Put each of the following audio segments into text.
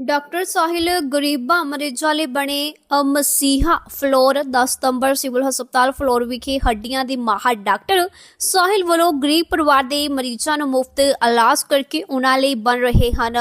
Doctor Sahil ਗਰੀਬਾਂ ਮਰੀਜ਼ਾਂ ਲਈ ਬਣੇ ਮਸੀਹਾ ਫਲੋਰ 10 ਸਤੰਬਰ ਸਿਵਲ ਹਸਪਤਾਲ ਫਲੋਰ ਵਿਖੇ ਹੱਡੀਆਂ ਦੇ ਮਾਹਰ ਡਾਕਟਰ ਸਾਹਿਲ ਵੱਲੋਂ ਗਰੀਬ ਪਰਿਵਾਰ ਦੇ ਮਰੀਜ਼ਾਂ ਨੂੰ ਮੁਫਤ ਇਲਾਜ ਕਰਕੇ ਉਹਨਾਂ ਲਈ ਬਣ ਰਹੇ ਹਨ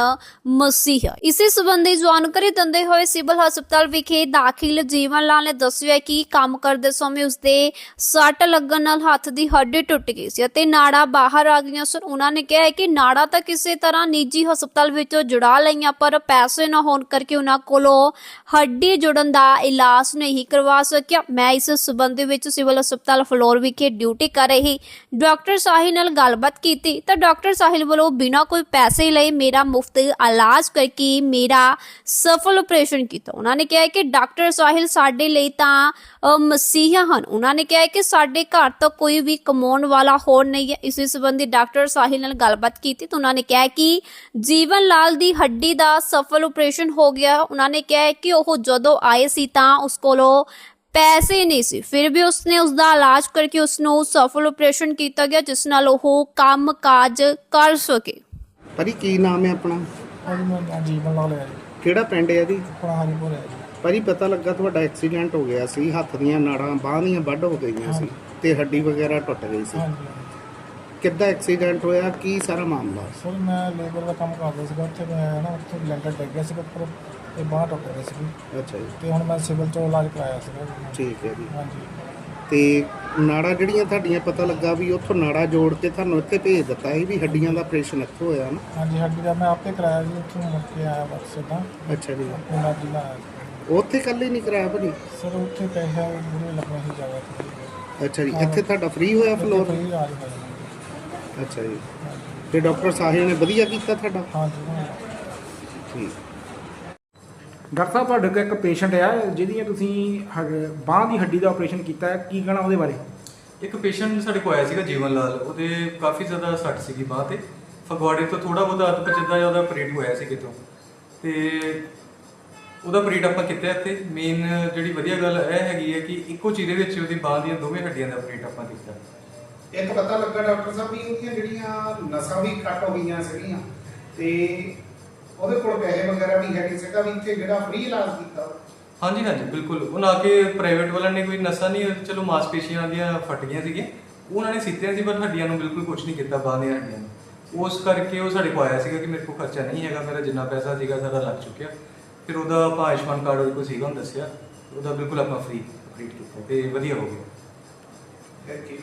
ਮਸੀਹਾ। ਇਸੇ ਸੰਬੰਧੀ ਜਾਣਕਾਰੀ ਦਿੰਦੇ ਹੋਏ ਸਿਵਲ ਹਸਪਤਾਲ ਵਿਖੇ ਦਾਖਲ ਜੀਵਨ ਲਾਲ ਨੇ ਦੱਸਿਆ ਕਿ ਕੰਮ ਕਰਦੇ ਸਮੇਂ ਉਸਦੇ ਸੱਟ ਲੱਗਣ ਨਾਲ ਹੱਥ ਦੀ ਹੱਡੀ ਟੁੱਟ ਗਈ ਸੀ ਅਤੇ ਨਾੜਾ ਬਾਹਰ ਆ ਗਈਆਂ ਸਨ। ਉਹਨਾਂ ਨੇ ਕਿਹਾ ਹੈ ਕਿ ਨਾੜਾ ਤਾਂ ਕਿਸੇ ਤਰ੍ਹਾਂ ਨਿੱਜੀ ਹਸਪਤਾਲ ਵਿੱਚੋਂ ਜੁੜਾ ਲਈਆਂ, ਪਰ ਪੈਸੇ ਨਾ ਹੋਣ ਕਰਕੇ ਉਹਨਾਂ ਕੋਲੋਂ ਹੱਡੀ ਜੁੜਨ ਦਾ ਇਲਾਜ ਨਹੀਂ ਕਰਵਾ ਸਕਿਆ। ਮੈਂ ਇਸ ਸਬੰਧ ਵਿੱਚ ਸਿਵਲ ਹਸਪਤਾਲ ਫਲੋਰ ਵਿਖੇ ਡਿਊਟੀ ਕਰ ਰਹੀ। ਡਾਕਟਰ ਸਾਹਿਲ ਨਾਲ ਗੱਲਬਾਤ ਕੀਤੀ ਤਾਂ ਡਾਕਟਰ ਸਾਹਿਲ ਵੱਲੋਂ ਬਿਨਾਂ ਕੋਈ ਪੈਸੇ ਲਏ ਮੇਰਾ ਮੁਫਤ ਇਲਾਜ ਕਰਕੇ ਮੇਰਾ ਸਫਲ ਆਪਰੇਸ਼ਨ ਕੀਤਾ। ਉਹਨਾਂ ਨੇ ਕਿਹਾ ਕਿ ਡਾਕਟਰ ਸਾਹਿਲ ਸਾਡੇ ਲਈ ਤਾਂ ਮਸੀਹਾ ਹਨ। ਉਹਨਾਂ ਨੇ ਕਿਹਾ ਕਿ ਸਾਡੇ ਘਰ ਤੋਂ ਕੋਈ ਵੀ ਕਮਾਉਣ ਵਾਲਾ ਹੋਰ ਨਹੀਂ ਹੈ। ਇਸੇ ਸੰਬੰਧੀ ਡਾਕਟਰ ਸਾਹਿਲ ਨਾਲ ਗੱਲਬਾਤ ਕੀਤੀ ਤਾਂ ਉਹਨਾਂ ਨੇ ਕਿਹਾ ਕਿ ਜੀਵਨ ਲਾਲ ਦੀ ਹੱਡੀ ਦਾ ਸਫਲ ਆਪਰੇਸ਼ਨ ਹੋ ਗਿਆ। ਉਹਨਾਂ ਨੇ ਕਿਹਾ ਕਿ ਉਹ ਜਦੋਂ ਆਏ ਸੀ ਤਾਂ ਉਸ ਕੋਲੋਂ ਪੈਸੇ ਨਹੀਂ ਸੀ। ਫਿਰ ਵੀ ਉਸਨੇ ਉਸ ਦਾ ਇਲਾਜ ਕਰਕੇ ਉਸ ਨੂੰ ਸਫਲ ਆਪਰੇਸ਼ਨ ਕੀਤਾ ਗਿਆ ਜਿਸ ਨਾਲ ਉਹ ਕੰਮ ਕਾਜ ਕਰ ਸਕੇ। ਭਾਜੀ ਕੀ ਨਾਮ ਹੈ ਆਪਣਾ? ਅੱਜ ਮੈਂ ਜੀਵਨ ਲਾ ਲਿਆ ਜੀ। ਕਿਹੜਾ ਪਿੰਡ ਹੈ ਜੀ? ਆਪਣਾ ਹਰੀਪੁਰ ਹੈ ਜੀ। ਭਾਜੀ ਪਤਾ ਲੱਗਾ ਤੁਹਾਡਾ ਐਕਸੀਡੈਂਟ ਹੋ ਗਿਆ ਸੀ ਹੱਥ ਦੀਆਂ ਨਾੜਾਂ ਬਾਹਾਂ ਦੀਆਂ ਵੱਢ ਹੋ ਗਈਆਂ ਸੀ ਤੇ ਹੱਡੀ ਵਗੈਰਾ ਟੁੱਟ ਗਈ ਸੀ। ਹਾਂਜੀ। ਕਿੱਦਾਂ ਐਕਸੀਡੈਂਟ ਹੋਇਆ? ਕੀ ਸਾਰਾ ਮਾਮਲਾ? ਸਰ ਮੈਂ ਲੇਬਰ ਦਾ ਕੰਮ ਕਰਦਾ ਸੀਗਾ ਉੱਥੇ ਮੈਂ ਨਾ ਉੱਥੇ ਲੈਂਟਰ ਡਿੱਗ ਗਿਆ ਸੀਗਾ ਉੱਪਰ ਤੇ ਬਾਂਹ ਟੁੱਟ ਗਈ ਸੀ ਅੱਛਾ ਜੀ। ਤੇ ਹੁਣ ਮੈਂ ਸਿਵਲ ਚੋਂ ਇਲਾਜ ਕਰਾਇਆ ਸੀਗਾ। ਠੀਕ ਹੈ ਜੀ। ਹਾਂਜੀ। ਤੇ ਨਾੜਾਂ ਜਿਹੜੀਆਂ ਤੁਹਾਡੀਆਂ ਪਤਾ ਲੱਗਾ ਵੀ ਉੱਥੋਂ ਨਾੜਾ ਜੋੜ ਕੇ ਤੁਹਾਨੂੰ ਇੱਥੇ ਭੇਜ ਦਿੱਤਾ ਸੀ ਵੀ ਹੱਡੀਆਂ ਦਾ ਆਪਰੇਸ਼ਨ ਇੱਥੋਂ ਹੋਇਆ ਨਾ? ਹਾਂਜੀ ਹੱਡੀ ਦਾ ਮੈਂ ਆਪੇ ਕਰਾਇਆ ਜੀ ਉੱਥੋਂ ਮੁੜ ਕੇ ਆਇਆ ਬਸ ਸਿੱਧਾ ਅੱਛਾ ਜੀ। ਆਇਆ। ਸੀ। ਉੱਥੇ ਇਕੱਲੇ ਨਹੀਂ ਕਰਾਇਆ ਭਾਜੀ? ਸਰ ਉੱਥੇ ਪੈਸੇ ਬੁਰੇ ਲੱਗਣੇ ਸੀ ਜ਼ਿਆਦਾ। ਸੀ ਅੱਛਾ ਜੀ ਇੱਥੇ ਤੁਹਾਡਾ ਫ੍ਰੀ ਹੋਇਆ ਫਲੋਰ ਫਰੀ ਹੋਇਆ। ਜੀ। ਅੱਛਾ ਜੀ। ਤੇ ਡਾਕਟਰ ਸਾਹਿਲ ਨੇ ਵਧੀਆ ਕੀਤਾ ਤੁਹਾਡਾ? ਹਾਂਜੀ। ਠੀਕ। ਡਾਕਟਰ ਸਾਹਿਬ ਤੁਹਾਡੇ ਕੋਲ ਇੱਕ ਪੇਸ਼ੈਂਟ ਆ ਜਿਹਦੀ ਤੁਸੀਂ ਬਾਹ ਦੀ ਹੱਡੀ ਦਾ ਆਪਰੇਸ਼ਨ ਕੀਤਾ ਹੈ। ਕੀ ਕਹਿਣਾ ਉਹਦੇ ਬਾਰੇ? ਇੱਕ ਪੇਸ਼ੈਂਟ ਸਾਡੇ ਕੋਲ ਆਇਆ ਸੀਗਾ ਜੀਵਨ ਲਾਲ। ਉਹਦੇ ਕਾਫੀ ਜ਼ਿਆਦਾ ਸੱਟ ਸੀਗੀ ਬਾਹ ਤੇ। ਫਗਵਾੜੇ ਤੋਂ ਥੋੜਾ ਬਹੁਤਾ ਅੱਧ ਪਚਦਾ ਜਿਹਾ ਉਹਦਾ ਆਪਰੇਟ ਹੋਇਆ ਸੀ ਕਿਤੋਂ ਤੇ ਉਹਦਾ ਆਪਰੇਟ ਆਪਾਂ ਕੀਤਾ ਇੱਥੇ। ਮੇਨ ਜਿਹੜੀ ਵਧੀਆ ਗੱਲ ਇਹ ਹੈਗੀ ਹੈ ਕਿ ਇੱਕੋ ਚੀਰੇ ਵਿੱਚ ਉਹਦੀ ਬਾਹ ਦੀਆਂ ਦੋਵੇਂ ਹੱਡੀਆਂ ਦਾ ਆਪਰੇਟ ਆਪਾਂ ਕੀਤਾ। ਇੱਕ ਪਤਾ ਲੱਗਾ ਡਾਕਟਰ ਸਾਹਿਬ ਵੀ ਉਹਦੀਆਂ ਜਿਹੜੀਆਂ ਨਸਾਂ ਵੀ ਕੱਟ ਹੋ ਗਈਆਂ ਸੀਗੀਆਂ ਤੇ ਉਹਦੇ ਕੋਲ ਪੈਸੇ ਵਗੈਰਾ ਵੀ ਹੈ ਨਹੀਂ ਸੀਗਾ ਵੀ ਇੱਥੇ ਜਿਹੜਾ ਫ੍ਰੀ ਇਲਾਜ ਕੀਤਾ। ਹਾਂਜੀ ਹਾਂਜੀ ਬਿਲਕੁਲ। ਉਹ ਨਾ ਕਿ ਪ੍ਰਾਈਵੇਟ ਵਾਲਿਆਂ ਨੇ ਕੋਈ ਨਸਾਂ ਨਹੀਂ ਚਲੋ ਮਾਸਪੇਸ਼ੀਆਂ ਦੀਆਂ ਫਟ ਗਈਆਂ ਸੀਗੀਆਂ। ਉਹਨਾਂ ਨੇ ਸੀਤੀਆਂ ਸੀ ਪਰ ਹੱਡੀਆਂ ਨੂੰ ਬਿਲਕੁਲ ਕੁਝ ਨਹੀਂ ਕੀਤਾ ਬਾਹ ਦੀਆਂ ਹੱਡੀਆਂ ਨੂੰ। ਉਸ ਕਰਕੇ ਉਹ ਸਾਡੇ ਕੋਲ ਆਇਆ ਸੀਗਾ ਕਿ ਮੇਰੇ ਕੋਲ ਖਰਚਾ ਨਹੀਂ ਹੈਗਾ ਮੇਰਾ ਜਿੰਨਾ ਪੈਸਾ ਸੀਗਾ ਸਾਰਾ ਲੱਗ ਚੁੱਕਿਆ। ਫਿਰ ਉਹਦਾ ਆਪਾਂ ਆਯੁਸ਼ਮਾਨ ਕਾਰਡ ਉਹਦੇ ਕੋਲ ਸੀਗਾ ਉਹਨੂੰ ਦੱਸਿਆ। ਉਹਦਾ ਬਿਲਕੁਲ ਆਪਾਂ ਫ੍ਰੀ ਆਪਰੇਟ ਕੀਤਾ ਤੇ ਵਧੀਆ ਹੋ ਗਿਆ। Thank you